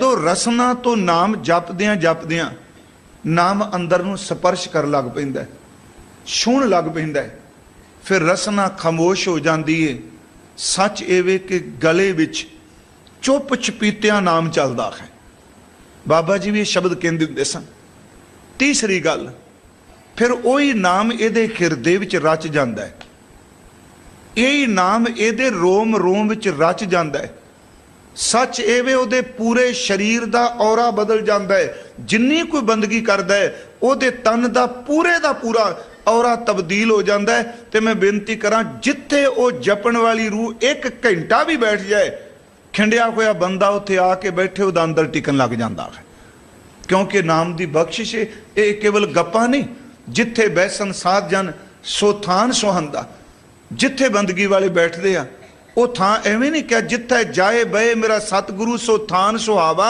ਜਦੋਂ ਰਸਨਾ ਤੋਂ ਨਾਮ ਜਪਦਿਆਂ ਜਪਦਿਆਂ ਨਾਮ ਅੰਦਰ ਨੂੰ ਸਪਰਸ਼ ਕਰਨ ਲੱਗ ਪੈਂਦਾ ਹੈ, ਛੂਹਣ ਲੱਗ ਪੈਂਦਾ ਫਿਰ ਰਸਨਾ ਖਾਮੋਸ਼ ਹੋ ਜਾਂਦੀ ਏ। ਸੱਚ ਇਹ ਕਿ ਗਲੇ ਵਿੱਚ ਚੁੱਪ ਚਪੀਤਿਆਂ ਨਾਮ ਚੱਲਦਾ ਹੈ। ਬਾਬਾ ਜੀ ਵੀ ਇਹ ਸ਼ਬਦ ਕਹਿੰਦੇ ਹੁੰਦੇ ਸਨ। ਤੀਸਰੀ ਗੱਲ ਫਿਰ ਉਹੀ ਨਾਮ ਇਹਦੇ ਹਿਰਦੇ ਵਿੱਚ ਰਚ ਜਾਂਦਾ ਹੈ। ਇਹੀ ਨਾਮ ਇਹਦੇ ਰੋਮ ਰੋਮ ਵਿੱਚ ਰਚ ਜਾਂਦਾ ਹੈ। ਸੱਚ ਇਹ ਵੇ ਉਹਦੇ ਪੂਰੇ ਸਰੀਰ ਦਾ ਔਰਾ ਬਦਲ ਜਾਂਦਾ ਹੈ। ਜਿੰਨੀ ਕੋਈ ਬੰਦਗੀ ਕਰਦਾ ਹੈ, ਉਹਦੇ ਤਨ ਦਾ ਪੂਰੇ ਦਾ ਪੂਰਾ ਔਰਾ ਤਬਦੀਲ ਹੋ ਜਾਂਦਾ ਹੈ। ਤੇ ਮੈਂ ਬੇਨਤੀ ਕਰਾਂ, ਜਿੱਥੇ ਉਹ ਜਪਣ ਵਾਲੀ ਰੂਹ ਇੱਕ ਘੰਟਾ ਵੀ ਬੈਠ ਜਾਏ, ਖਿੰਡਿਆ ਹੋਇਆ ਬੰਦਾ ਉੱਥੇ ਆ ਕੇ ਬੈਠੇ, ਉਹਦਾ ਅੰਦਰ ਟਿਕਣ ਲੱਗ ਜਾਂਦਾ ਹੈ। ਕਿਉਂਕਿ ਨਾਮ ਦੀ ਬਖਸ਼ਿਸ਼ ਇਹ ਕੇਵਲ ਗੱਪਾਂ ਨਹੀਂ। ਜਿੱਥੇ ਬੈਸਨ ਸਾਧ ਜਨ ਸੋ ਥਾਨ ਸੁਹੰਦਾ, ਜਿੱਥੇ ਬੰਦਗੀ ਵਾਲੇ ਬੈਠਦੇ ਆ ਉਹ ਥਾਂ ਐਵੇਂ ਨਹੀਂ ਕਿ ਜਿੱਥੇ ਜਾਏ ਬਏ ਮੇਰਾ ਸਤਿਗੁਰੂ ਸੋ ਥਾਨ ਸੁਹਾਵਾ।